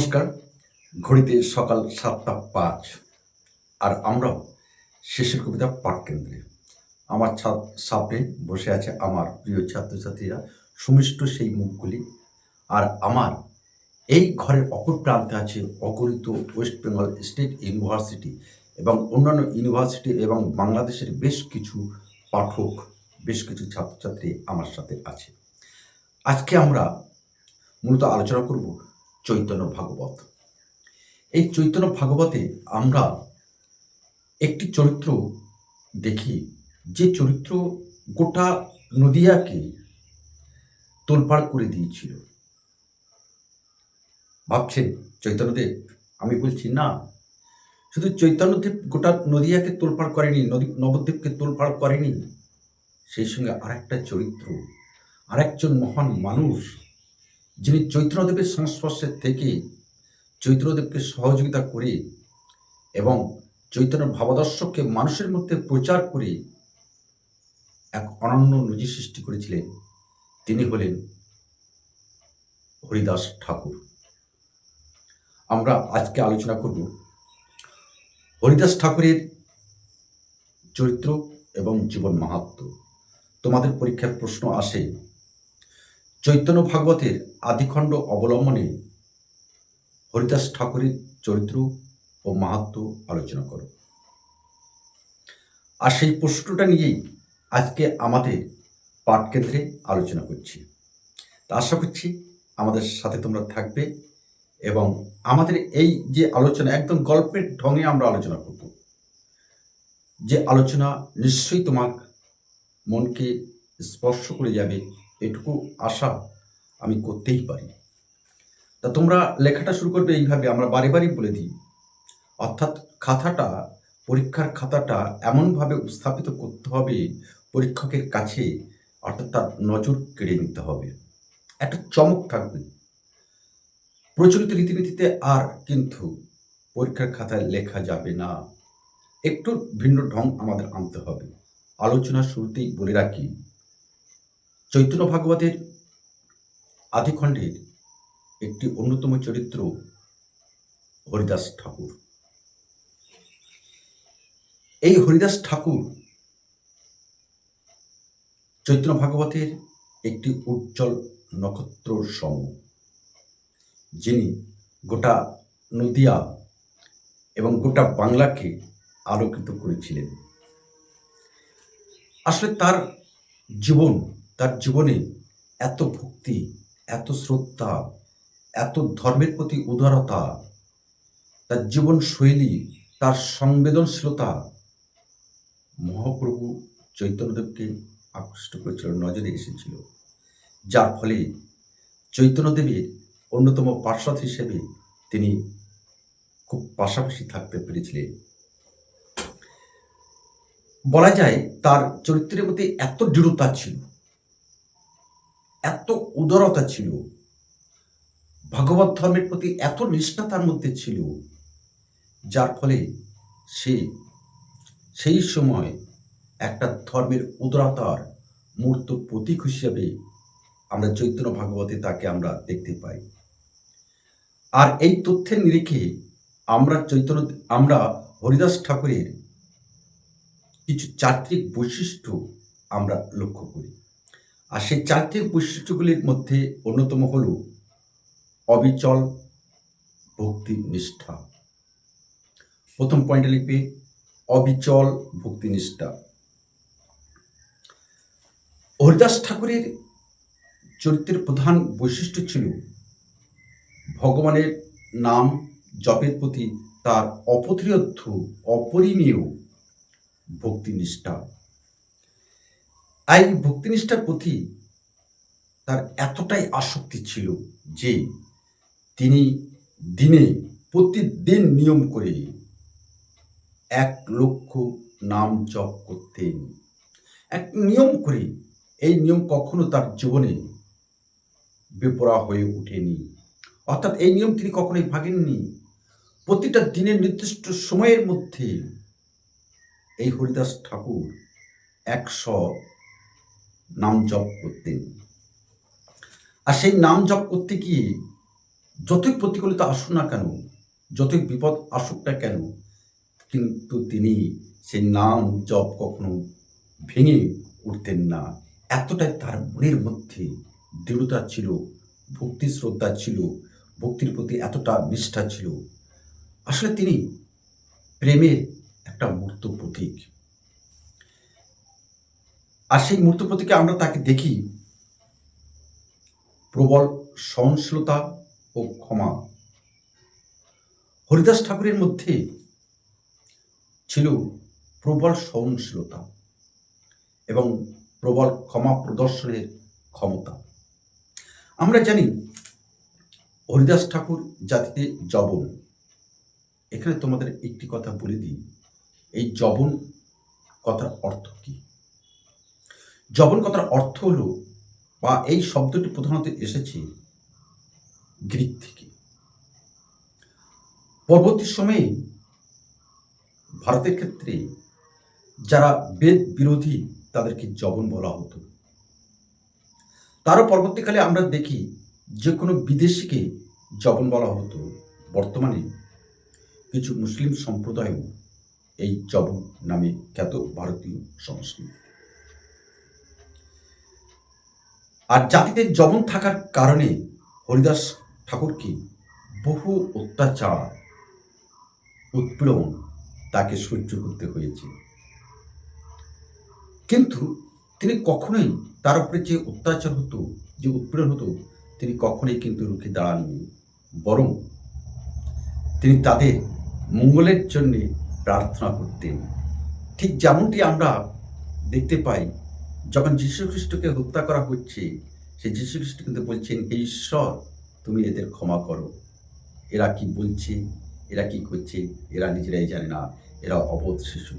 নমস্কার, ঘড়িতে সকাল সাতটা পাঁচ। আর আমরাও শেষের কবিতা পাঠ কেন্দ্রে। আমার সামনে বসে আছে আমার প্রিয় ছাত্রছাত্রীরা, সুমিষ্ট সেই মুখগুলি। আর আমার এই ঘরের অপর প্রান্তে আছে অগণিত ওয়েস্ট বেঙ্গল স্টেট ইউনিভার্সিটি এবং অন্যান্য ইউনিভার্সিটি এবং বাংলাদেশের বেশ কিছু পাঠক, বেশ কিছু ছাত্রছাত্রী আমার সাথে আছে। আজকে আমরা মূলত আলোচনা করব চৈতন্য ভাগবত। এই চৈতন্য ভাগবতে আমরা একটি চরিত্র দেখি, যে চরিত্র গোটা নদিয়াকে তোলপাড় করে দিয়েছিল। ভাবছেন, চৈতন্যদেব, আমি বলছি না। শুধু চৈতন্যদেব গোটা নদিয়াকে তোলপাড় করেনি, নদী, নবদ্বীপকে তোলপাড় করেনি, সেই সঙ্গে আরেকটা চরিত্র, আরেকজন মহান মানুষ যিনি চৈত্রদেবের সংস্পর্শে থেকে চৈত্রদেবকে সহযোগিতা করে এবং চৈতন্য ভাবাদর্শকে মানুষের মধ্যে প্রচার করে এক অনন্য নজি সৃষ্টি করেছিলেন, তিনি হলেন হরিদাস ঠাকুর। আমরা আজকে আলোচনা করব হরিদাস ঠাকুরের চরিত্র এবং জীবন মাহাত্ম। তোমাদের পরীক্ষার প্রশ্ন আসে চৈতন্য ভাগবতের আদিখণ্ড অবলম্বনে হরিদাস ঠাকুরের চরিত্র ও মাহাত্ম আলোচনা করো। আর সেই প্রশ্নটা নিয়েই আজকে আমাদের পাঠকেন্দ্রে আলোচনা করছি। তা আশা করছি আমাদের সাথে তোমরা থাকবে এবং আমাদের এই যে আলোচনা, একদম গল্পের ঢঙে আমরা আলোচনা করব। যে আলোচনা নিশ্চয়ই তোমার মনকে স্পর্শ করে যাবে এটুকু আশা আমি করতেই পারি। তা তোমরা লেখাটা শুরু করবে এইভাবে, আমরা বারে বারে বলে দিই। অর্থাৎ খাতাটা, পরীক্ষার খাতাটা এমনভাবে উপস্থাপিত করতে হবে পরীক্ষকের কাছে, অর্থাৎ তার নজর কেড়ে নিতে হবে। একটা চমক থাকবে। প্রচলিত রীতিনীতিতে আর কিন্তু পরীক্ষার খাতায় লেখা যাবে না। একটু ভিন্ন ঢং আমাদের আনতে হবে। আলোচনা শুরুতেই বলে রাখি চৈতন্য ভাগবতের আদিখণ্ডের একটি অন্যতম চরিত্র হরিদাস ঠাকুর। এই হরিদাস ঠাকুর চৈতন্য ভাগবতের একটি উজ্জ্বল নক্ষত্র সম, যিনি গোটা নদিয়া এবং গোটা বাংলাকে আলোকিত করেছিলেন। আসলে তার জীবন তার জীবনে এত ভক্তি, এত শ্রদ্ধা, এত ধর্মের প্রতি উদারতা, তার জীবন শৈলী তার সংবেদনশীলতা মহাপ্রভু চৈতন্যদেবকে আকৃষ্ট করেছিল, নজরে এসেছিল। যার ফলে চৈতন্যদেবের অন্যতম পার্শ্বদ হিসেবে তিনি খুব পাশাপাশি থাকতে পেরেছিলেন। বলা যায় তার চরিত্রের মধ্যে এত দৃঢ়তা ছিল এত উদারতা ছিল। ভগবত ধর্মের প্রতি এত নিষ্ঠা তার মধ্যে ছিল, যার ফলে সে সেই সময় একটা ধর্মের উদারতার মূর্ত প্রতীক হিসেবে আমরা চৈতন্য ভাগবতে তাকে আমরা দেখতে পাই। আর এই তথ্যের নিরিখে আমরা চৈতন্য, আমরা হরিদাস ঠাকুরের কিছু চারিত্রিক বৈশিষ্ট্য আমরা লক্ষ্য করি। আর সেই চারিত্রিক বৈশিষ্ট্যগুলির মধ্যে অন্যতম হল অবিচল ভক্তি নিষ্ঠা প্রথম পয়েন্টে লিখবে, অবিচল ভক্তি নিষ্ঠা হরিদাস ঠাকুরের চরিত্রের প্রধান বৈশিষ্ট্য ছিল ভগবানের নাম জপের প্রতি তার অপরিয়দ্ধ, অপরিমেয় ভক্তিনিষ্ঠা। এই ভক্তিনিষ্ঠার প্রতি তার এতটাই আসক্তি ছিল যে তিনি দিনে প্রতিদিন নিয়ম করে এক লক্ষ নাম জপ করতেন। এক নিয়ম করে এই নিয়ম কখনো তার জীবনে বেপরা হয়ে ওঠেনি। অর্থাৎ এই নিয়ম তিনি কখনোই ভাগেননি। প্রতিটা দিনের নির্দিষ্ট সময়ের মধ্যে এই হরিদাস ঠাকুর একশো নাম জপ করতেন। আর সেই নাম জপ করতে গিয়ে যতই প্রতিকূলতা আসুক না কেন, যতই বিপদ আসুক না কেন, কিন্তু তিনি সেই নাম জপ কখনো ভেঙে উঠতেন না। এতটাই তার মনের মধ্যে দৃঢ়তা ছিল, ভক্তি শ্রদ্ধা ছিল, ভক্তির প্রতি এতটা নিষ্ঠা ছিল। আসলে তিনি প্রেমের একটা মূর্ত প্রতীক। আর সেই মূর্ত প্রতীকে আমরা তাকে দেখি। প্রবল সহনশীলতা ও ক্ষমা। হরিদাস ঠাকুরের মধ্যে ছিল প্রবল সহনশীলতা এবং প্রবল ক্ষমা প্রদর্শনের ক্ষমতা। আমরা জানি, হরিদাস ঠাকুর জাতিতে জবন এখানে তোমাদের একটি কথা বলে দিই। এই জবন কথার অর্থ কি? জবন কথার অর্থ হলো, বা এই শব্দটি প্রধানত এসেছে গ্রিক থেকে। পরবর্তী সময়ে ভারতের ক্ষেত্রে যারা বেদ বিরোধী তাদেরকে জবন বলা হতো। তারও পরবর্তীকালে আমরা দেখি যে কোনো বিদেশিকে জবন বলা হতো। বর্তমানে কিছু মুসলিম সম্প্রদায়ও এই জবন নামে খ্যাত ভারতীয় সংস্কৃতি। আর জাতিতে জবন থাকার কারণে হরিদাস ঠাকুরকে বহু অত্যাচার, উৎপীড়ন তাকে সহ্য করতে হয়েছে। কিন্তু তিনি কখনোই তার উপরে যে অত্যাচার হতো, যে উৎপীড়ন হতো, তিনি কখনোই কিন্তু রুখে দাঁড়াননি। বরং তিনি তাদের মঙ্গলের জন্যে প্রার্থনা করতেন। ঠিক যেমনটি আমরা দেখতে পাই যখন যীশু খ্রিস্টকে হত্যা করা হচ্ছে, সেই যীশু খ্রিস্ট কিন্তু বলছেন, হে ঈশ্বর, তুমি এদের ক্ষমা করো। এরা কি বলছে? এরা কি করছে? এরা নিজেরাই জানে না। এরা অবোধ শিশু।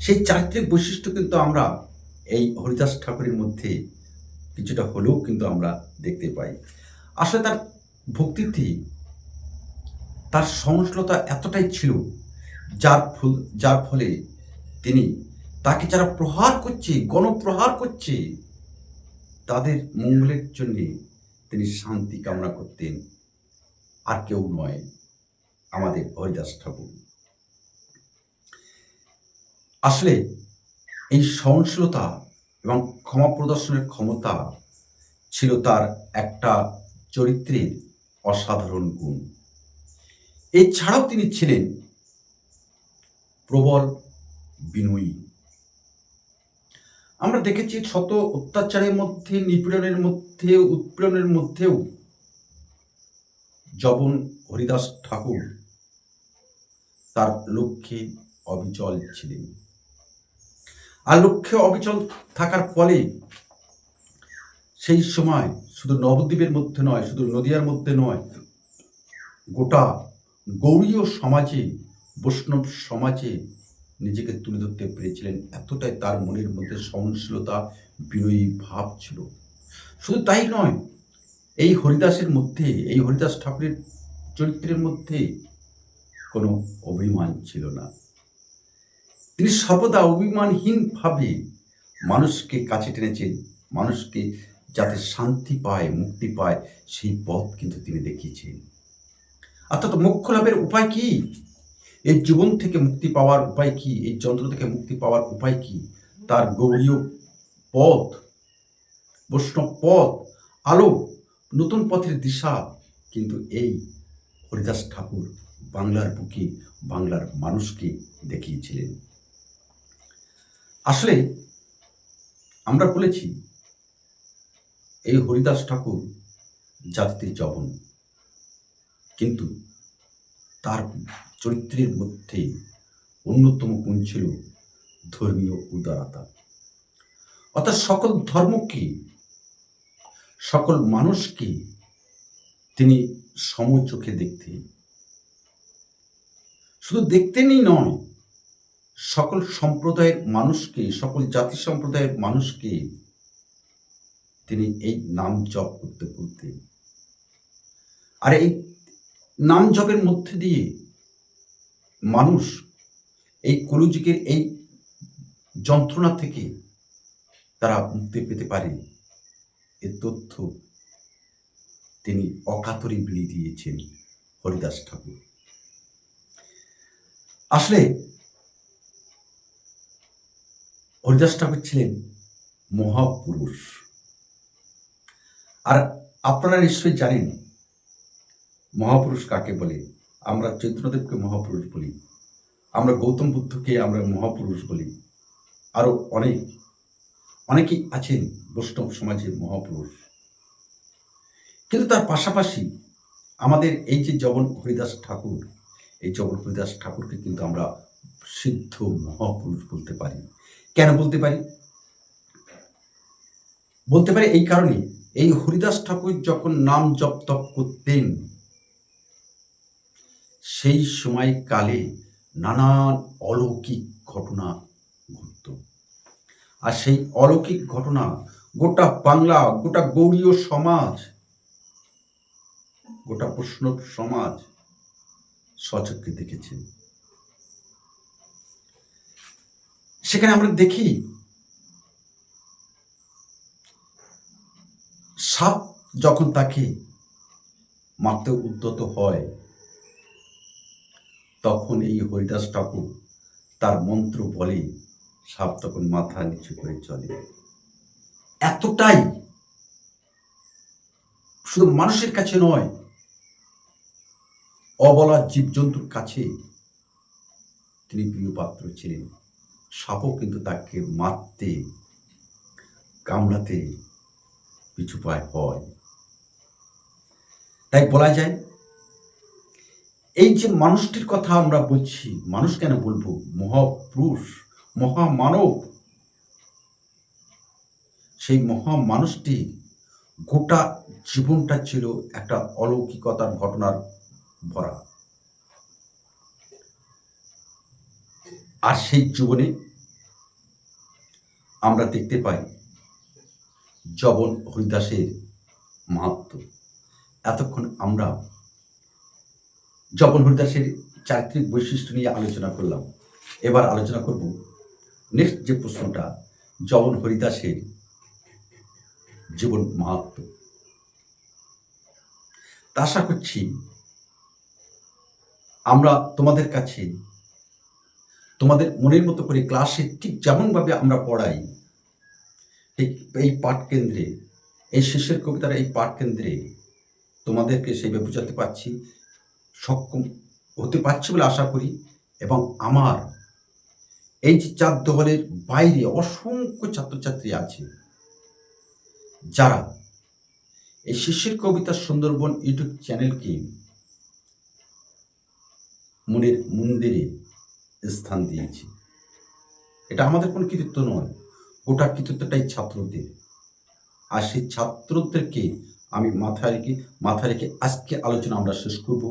সেই চারিত্রিক বৈশিষ্ট্য কিন্তু আমরা এই হরিদাস ঠাকুরের মধ্যে কিছুটা হলেও কিন্তু আমরা দেখতে পাই। আসলে তার ভক্তিতে তার সহনশীলতা এতটাই ছিল, যার ফুল যার ফলে তিনি তাকে যারা প্রহার করছে, গণপ্রহার করছে, তাদের মঙ্গলের জন্য তিনি শান্তি কামনা করতেন। আর কেউ নয়, আমাদের হরিদাস ঠাকুর। আসলে এই সহনশীলতা এবং ক্ষমা প্রদর্শনের ক্ষমতা ছিল তার একটা চরিত্রের অসাধারণ গুণ। এছাড়াও তিনি ছিলেন প্রবল, বিনয়ী আমরা দেখেছি শত অত্যাচারের মধ্যে, নিপীড়নের মধ্যে, উৎপীড়নের মধ্যেও জবন হরিদাস ঠাকুর তার লক্ষ্যে অবিচল ছিলেন। আর লক্ষ্যে অবিচল থাকার ফলে সেই সময় শুধু নবদ্বীপের মধ্যে নয়, শুধু নদিয়ার মধ্যে নয়, গোটা গৌরীয় সমাজে, বৈষ্ণব সমাজে নিজেকে তুলে ধরতে পেরেছিলেন। এতটাই তার মনের মধ্যে সহনশীলতা, বিনয়ী ভাব ছিল। শুধু তাই নয়, এই হরিদাসের মধ্যে, এই হরিদাস ঠাকুরের চরিত্রের মধ্যে কোনো অভিমান ছিল না। তিনি সর্বদা অভিমানহীনভাবে মানুষকে কাছে টেনেছেন, মানুষকে যাতে শান্তি পায়, মুক্তি পায়, সেই পথ কিন্তু তিনি দেখিয়েছেন। অর্থাৎ মোক্ষ লাভের উপায় কি? এই জীবন থেকে মুক্তি পাওয়ার উপায় কি? এই যন্ত্র থেকে মুক্তি পাওয়ার উপায় কি? তার গৌরীয় পথ, বৈষ্ণব পথ, আলো, নতুন পথের দিশা। কিন্তু এই হরিদাস ঠাকুর বাংলার বুকে, বাংলার মানুষকে দেখিয়েছিলেন। আসলে আমরা বলেছি, এই হরিদাস ঠাকুর জাতিতে জবন। কিন্তু তার চরিত্রের মধ্যে অন্যতম গুণ ছিল ধর্মীয় উদারতা। অর্থাৎ সকল ধর্মকে, সকল মানুষকে তিনি সম চোখে দেখতেন শুধু দেখতেনই নয়, সকল সম্প্রদায়ের মানুষকে, সকল জাতি সম্প্রদায়ের মানুষকে তিনি এই নাম জপ করতে বলতেন। আর এই নাম জপের মধ্যে দিয়ে মানুষ এই কলুযুগের এই যন্ত্রণা থেকে তারা মুক্তি পেতে পারে। এ তথ্য তিনি অকাতরে বিলি দিয়েছেন হরিদাস ঠাকুর। আসলে হরিদাস ঠাকুর ছিলেন মহাপুরুষ। আর আপনারা নিশ্চয়ই জানেন মহাপুরুষ কাকে বলে? আমরা চৈত্রদেবকে মহাপুরুষ বলি। আমরা গৌতম বুদ্ধকে আমরা মহাপুরুষ বলি। আরও অনেক, অনেকেই আছেন বৈষ্ণব সমাজের মহাপুরুষ। কিন্তু তার পাশাপাশি আমাদের এই যে জগন হরিদাস ঠাকুর, এই জগন হরিদাস ঠাকুরকে কিন্তু আমরা সিদ্ধ মহাপুরুষ বলতে পারি। কেন বলতে পারি? বলতে পারি এই কারণে, এই হরিদাস ঠাকুর যখন নাম জপ তপ করতেন সেই সময় কালে নানান অলৌকিক ঘটনা ঘটত। আর সেই অলৌকিক ঘটনা গোটা বাংলা, গোটা গৌরীয় সমাজ, গোটা বৈষ্ণব সমাজ সচক্ষে দেখেছে। সেখানে আমরা দেখি, সাপ যখন তাকে মারতে উদ্যত হয় তখন এই হরিদাস ঠাকুর তার মন্ত্র বলে সাপ তখন মাথা নিচু করে চলে। এতটাই শুধু মানুষের কাছে নয়, অবলা জীবজন্তুর কাছে তিনি প্রিয় পাত্র ছিলেন। সাপও কিন্তু তাকে মারতে, কামড়াতে পিছু পায় হয়। তাই বলা যায় এই যে মানুষটির কথা আমরা বলছি, মানুষ কেন বলব? মহাপুরুষ, মহামানব। সেই মহামানুষটি গোটা জীবনটা ছিল একটা অলৌকিকতার ঘটনার ভরা। আর সেই জীবনে আমরা দেখতে পাই জবন হরিদাসের মাহাত্ম এতক্ষণ আমরা জবন হরিদাসের চারিত্রিক বৈশিষ্ট্য নিয়ে আলোচনা করলাম, এবার আলোচনা করব নেক্সট যে প্রশ্নটা জবন হরিদাসের জীবন মাহাত্ম তা আশা করছি আমরা তোমাদের কাছে, তোমাদের মনের মতো করে ক্লাসে ঠিক যেমনভাবে আমরা পড়াই, ঠিক এই পাঠ কেন্দ্রে, এই শেষের কবিতার এই পাঠ কেন্দ্রে তোমাদেরকে সেইভাবে বোঝাতে পারছি। সক্ষম হতে পারছি বলে আশা করি এবং আমার এই যে চার দলের বাইরে অসংখ্য ছাত্রছাত্রী আছে যারা এই শিশির কবিতা সুন্দরবন ইউটিউব চ্যানেলকে মনের মন্দিরে স্থান দিয়েছে। এটা আমাদের কোনো কৃতিত্ব নয়, গোটা কৃতিত্বটাই ছাত্রদের। আর সেই ছাত্রদেরকে আমি মাথায় রেখে মাথায় রেখে আজকে আলোচনা আমরা শেষ করব।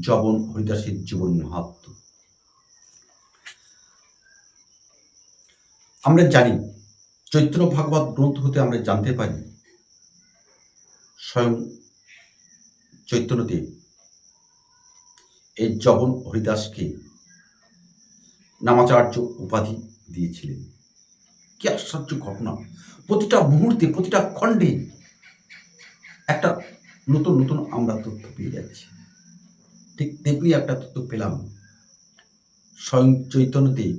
জবন হরিদাসের জীবন মাহাত্ম আমরা জানি চৈত্র ভাগবত গ্রন্থ হতে আমরা জানতে পারি, স্বয়ং চৈতন্যদেব এই জবন হরিদাসকে নামাচার্য উপাধি দিয়েছিলেন। কি আশ্চর্য ঘটনা। প্রতিটা মুহূর্তে, প্রতিটা খণ্ডে একটা নতুন নতুন আমরা তথ্য পেয়ে যাচ্ছি। ঠিক তেমনি একটা তথ্য পেলাম। স্বয়ং চৈতন্যদেব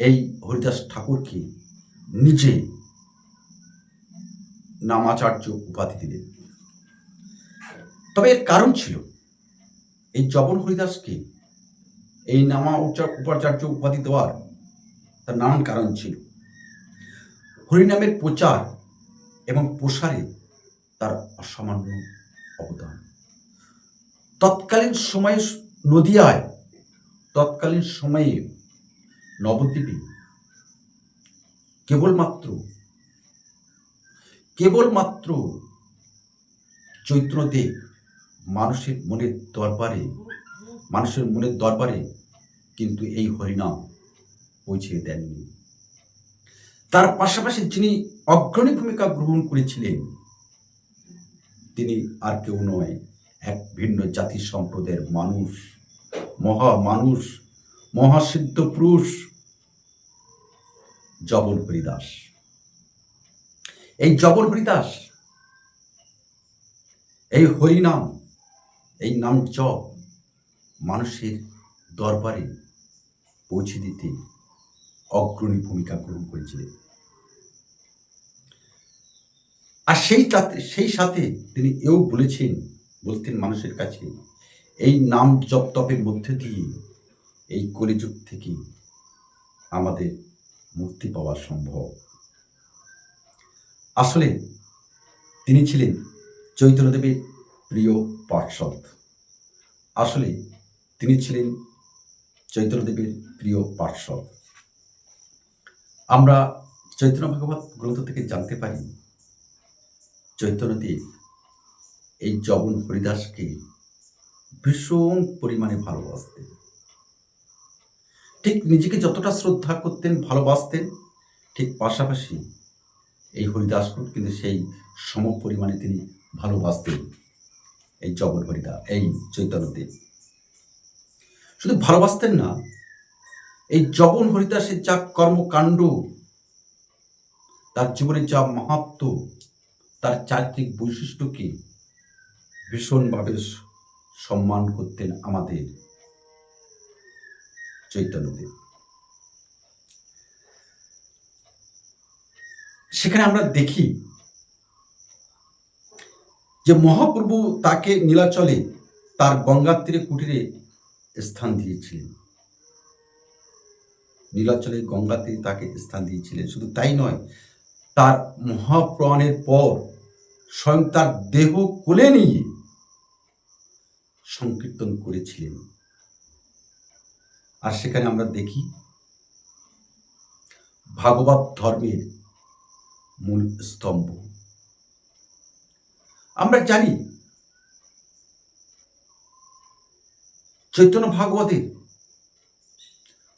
এই হরিদাস ঠাকুরকে নিজে নামাচার্য উপাধি দিলেন। তবে এর কারণ ছিল, এই জবন হরিদাসকে এই নামা উপাচার্য উপাধি দেওয়ার তার নানান কারণ ছিল। হরিনামের প্রচার এবং প্রসারে তার অসামান্য অবদান। তৎকালীন সময়ে নদিয়ায়, তৎকালীন সময়ে নবদ্বীপে কেবলমাত্র কেবলমাত্র চৈত্রদেব মানুষের মনের দরবারে, মানুষের মনের দরবারে কিন্তু এই হরিনাম পৌঁছে দেননি। তার পাশাপাশি যিনি অগ্রণী ভূমিকা গ্রহণ করেছিলেন, তিনি আর কেউ নয়। এক ভিন্ন জাতি সম্প্রদায়ের মানুষ। মহা মানুষ, মহাসিদ্ধ পুরুষ জবন হরিদাস এই জবন হরিদাস এই হরিনাম, এই নাম জপ মানুষের দরবারে পৌঁছে দিতে অগ্রণী ভূমিকা গ্রহণ করেছিলেন। আর সেই সেই সাথে তিনি এও বলেছেন বলতেন মানুষের কাছে, এই নাম জপ তপের মধ্যে দিয়ে, এই কলিযুগ থেকে আমাদের মুক্তি পাওয়া সম্ভব। আসলে তিনি ছিলেন চৈতন্যদেবের প্রিয় পার্ষদ আসলে তিনি ছিলেন চৈতন্যদেবের প্রিয় পার্ষদ আমরা চৈতন্য ভাগবত গ্রন্থ থেকে জানতে পারি, চৈতন্যদেব এই জগন হরিদাসকে ভীষণ পরিমাণে ভালোবাসতেন। ঠিক নিজেকে যতটা শ্রদ্ধা করতেন, ভালোবাসতেন, ঠিক পাশাপাশি এই হরিদাসকে কিন্তু সেই সম পরিমাণে তিনি ভালোবাসতেন এই জগন হরিদা, এই চৈতন্যদেব। শুধু ভালোবাসতেন না, এই জগন হরিদাসের যা কর্মকাণ্ড, তার জীবনের যা মাহাত্ম, তার চারিত্রিক বৈশিষ্ট্যকে ভীষণভাবে সম্মান করতেন আমাদের চৈতন্যদেব। সেখানে আমরা দেখি যে মহাপ্রভু তাকে নীলাচলে তার গঙ্গার তীরে কুটিরে স্থান দিয়েছিলেন। নীলাচলে গঙ্গা তীরে তাকে স্থান দিয়েছিলেন। শুধু তাই নয়, তার মহাপ্রাণের পর স্বয়ং তার দেহ কোলে নিয়ে সংকীর্তন করেছিলেন। আর সেখানে আমরা দেখি, ভাগবত ধর্মের মূল স্তম্ভ। আমরা জানি, চৈতন্য ভাগবতের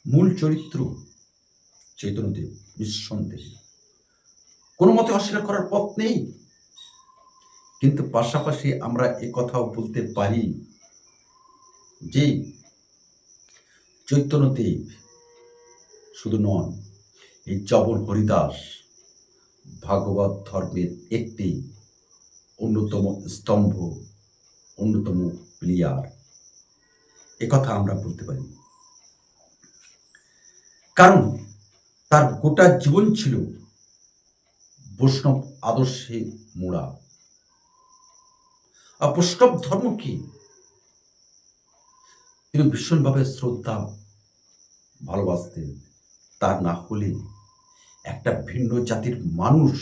মূল চরিত্র চৈতন্যদেব, নিঃসন্দেহ। কোনো মতে অস্বীকার করার পথ নেই। কিন্তু পাশাপাশি আমরা কথাও বলতে পারি যে চৈতন্যদেব শুধু নন, এই জবন হরিদাস ভাগবত ধর্মের একটি অন্যতম স্তম্ভ, অন্যতম প্লেয়ার। একথা আমরা বলতে পারি। কারণ তার গোটা জীবন ছিল বৈষ্ণব আদর্শে মোড়া। আর বৈষ্ণব ধর্ম কি? তিনি ভীষণভাবে শ্রদ্ধা ভালোবাসতেন। তা না হলে একটা ভিন্ন জাতির মানুষ,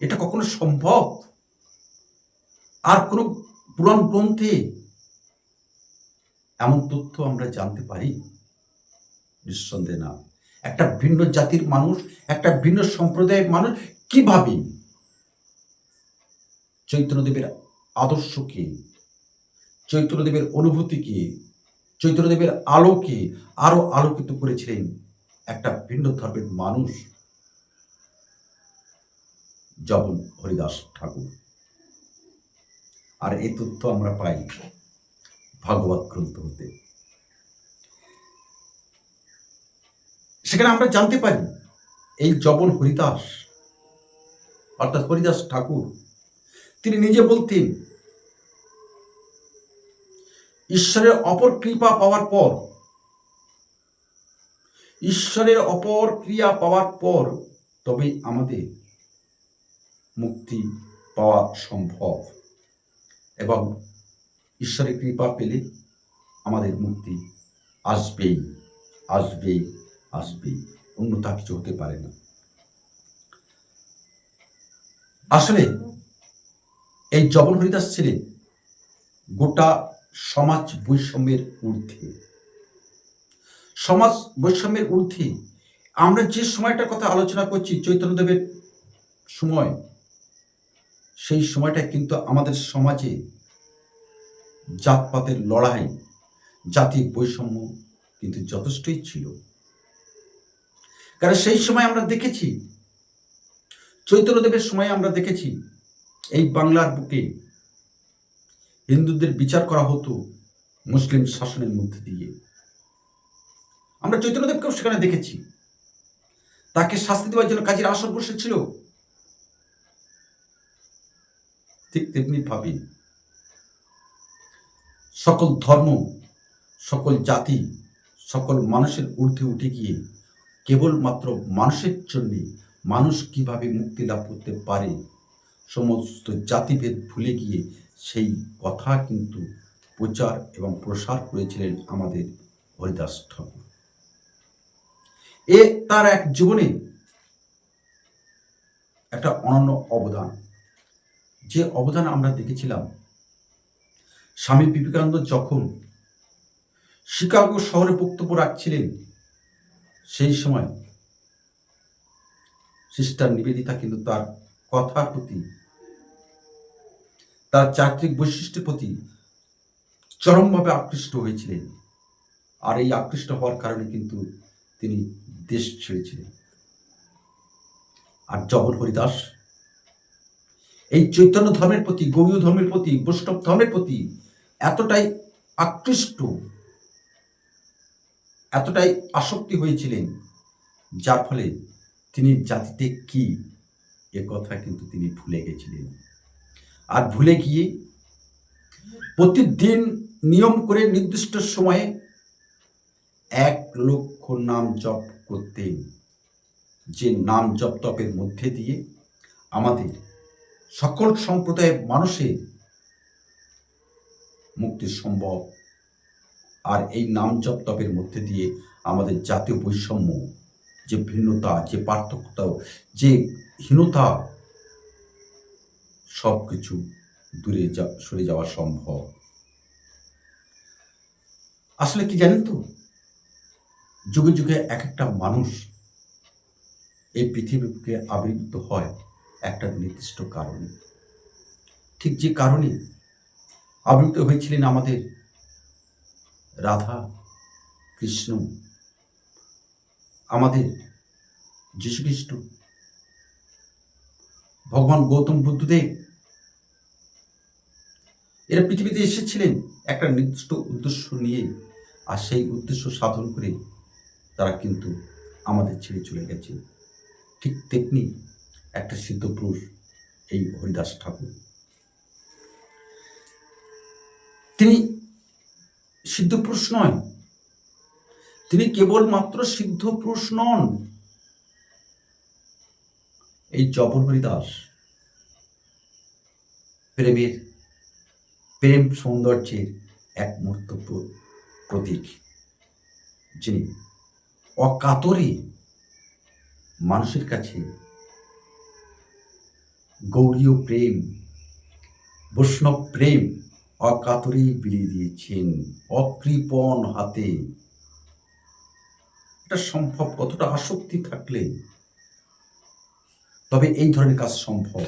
এটা কখনো সম্ভব? আর কোনো পুরাণ গ্রন্থে এমন তথ্য আমরা জানতে পারি? নিঃসন্দেহ না। একটা ভিন্ন জাতির মানুষ, একটা ভিন্ন সম্প্রদায়ের মানুষ কীভাবে চৈতন্যদেবের আদর্শকে চৈতন্যদেবের অনুভূতিকে চৈতন্যদেবের আলোকে আরও আলোকিত করেছিলেন একটা ভিন্ন ধর্মের মানুষ জবন হরিদাস ঠাকুর। আর এই তথ্য আমরা পাই ভাগবত গ্রন্থ হতে। সেখানে আমরা জানতে পারি এই জবন হরিদাস, অর্থাৎ হরিদাস ঠাকুর, তিনি নিজে বলতেন ঈশ্বরের অপর কৃপা পাওয়ার পর, ঈশ্বরের অপর ক্রিয়া পাওয়ার পর তবে আমাদের মুক্তি পাওয়া সম্ভব। এবং ঈশ্বরের কৃপা পেলে আমাদের মুক্তি আসবেই আসবেই আসবেই। অন্যথা কিছু হতে পারে না। আসলে এই জবন হরিদাস ছিলেন গোটা সমাজ বৈষম্যের ঊর্ধ্বে। সমাজ বৈষম্যের ঊর্ধ্বে। আমরা যে সময়টার কথা আলোচনা করছি চৈতন্যদেবের সময়, সেই সময়টা কিন্তু আমাদের সমাজে জাতপাতের লড়াই জাতি বৈষম্য কিন্তু যথেষ্টই ছিল। কারণ সেই সময় আমরা দেখেছি চৈতন্যদেবের সময় আমরা দেখেছি, এই বাংলার বুকে হিন্দুদের বিচার করা হতো মুসলিম শাসনের মধ্যে দিয়ে। আমরা চৈতন্যদেবকেও সেখানে দেখেছি। তাকে শাস্তি দেওয়ার জন্য কাজীর আসর বসেছিল ঠিক তেমনিভাবে সকল ধর্ম, সকল জাতি, সকল মানুষের ঊর্ধ্বে উঠে গিয়ে কেবলমাত্র মানুষের জন্য মানুষ কীভাবে মুক্তি লাভ করতে পারে, সমস্ত জাতিভেদ ভুলে গিয়ে সেই কথা কিন্তু প্রচার এবং প্রসার করেছিলেন আমাদের হরিদাস ঠাকুর। এ তার এক জীবনে একটা অনন্য অবদান। যে অবদান আমরা দেখেছিলাম, স্বামী বিবেকানন্দ যখন শিকাগো শহরে বক্তব্য রাখছিলেন, সেই সময় সিস্টার নিবেদিতা কিন্তু তার কথার প্রতি তার চারিত্রিক বৈশিষ্ট্যের প্রতি চরমভাবে আকৃষ্ট হয়েছিলেন। আর এই আকৃষ্ট হওয়ার কারণে কিন্তু তিনি দেশ ছেড়েছিলেন। আর জগন হরিদাস এই চৈতন্য ধর্মের প্রতি গৌরীয় ধর্মের প্রতি, বৈষ্ণব ধর্মের প্রতি এতটাই আকৃষ্ট, এতটাই আসক্তি হয়েছিলেন, যার ফলে তিনি জাতিতে কি, এ কথা কিন্তু তিনি ভুলে গেছিলেন। আর ভুলে গিয়ে প্রতিদিন নিয়ম করে নির্দিষ্ট সময়ে এক লক্ষ নাম জপ করতেন। যে নাম জপ তপের মধ্যে দিয়ে আমাদের সকল সম্প্রদায়ের মানুষের মুক্তি সম্ভব। আর এই নাম জপ তপের মধ্যে দিয়ে আমাদের জাতীয় বৈষম্য, যে ভিন্নতা, যে পার্থক্যতা যে হীনতা সব কিছু দূরে সরে যাওয়া সম্ভব। আসলে কি জানেন তো? যুগে যুগে এক একটা মানুষ এই পৃথিবীকে আবির্ভূত হয় একটা নির্দিষ্ট কারণে। ঠিক যে কারণে আবির্ভূত হয়েছিলেন আমাদের রাধা, কৃষ্ণ, আমাদের যীশুখ্রিস্ট, ভগবান গৌতম বুদ্ধদেব এরা পৃথিবীতে এসেছিলেন একটা নির্দিষ্ট উদ্দেশ্য নিয়ে। আর সেই উদ্দেশ্য সাধন করে তারা কিন্তু আমাদের ছেড়ে চলে গেছে। ঠিক তেমনি একটা সিদ্ধ পুরুষ এই হরিদাস ঠাকুর। তিনি সিদ্ধ পুরুষ নয়, তিনি কেবলমাত্র সিদ্ধ পুরুষ নন। এই জবর হরিদাস প্রেমের প্রেম সৌন্দর্যের এক মূর্ত প্রতীক, যিনি অকাতরে মানুষের কাছে গৌরীয় প্রেম, বৈষ্ণব প্রেম অকাতরেই বিলিয়ে দিয়েছেন, অকৃপণ হাতে। এটা সম্ভব কতটা আসক্তি থাকলে? তবে এই ধরনের কাজ সম্ভব।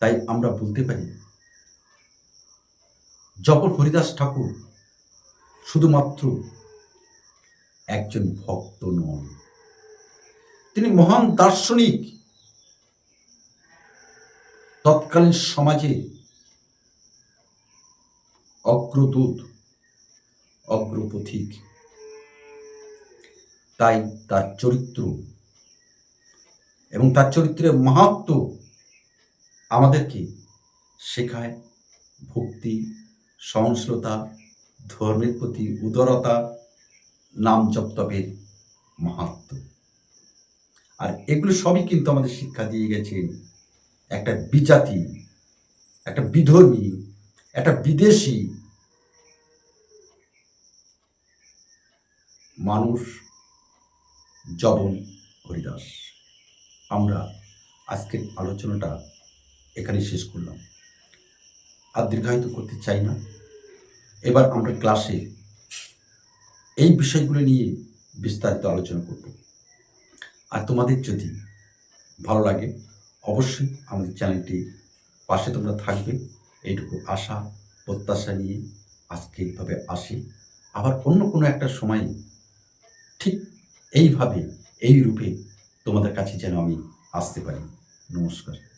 তাই আমরা বলতে পারি জগৎ হরিদাস ঠাকুর শুধুমাত্র একজন ভক্ত নন, তিনি মহান দার্শনিক, তৎকালীন সমাজে অগ্রদূত, অগ্রপথিক। তাই তার চরিত্র এবং তার চরিত্রের মাহাত্ম আমাদেরকে শেখায় ভক্তি সহনশীলতা ধর্মের প্রতি উদারতা, নাম জপতপের মাহাত্ম। আর এগুলো সবই কিন্তু আমাদের শিক্ষা দিয়ে গেছেন একটা বিজাতি, একটা বিধর্মী, একটা বিদেশি মানুষ জবন হরিদাস। আমরা আজকের আলোচনাটা এখানে শেষ করলাম। আর দীর্ঘায়িত করতে চাই না। এবার আমরা ক্লাসে এই বিষয়গুলো নিয়ে বিস্তারিত আলোচনা করব। আর তোমাদের যদি ভালো লাগে, অবশ্যই আমাদের চ্যানেলটি পাশে তোমরা থাকবে। এইটুকু আশা, প্রত্যাশা নিয়ে আজকে এইভাবে আসি। আবার অন্য কোনো একটা সময় ঠিক এইভাবে, এই রূপে তোমাদের কাছে যেন আমি আসতে পারি। নমস্কার।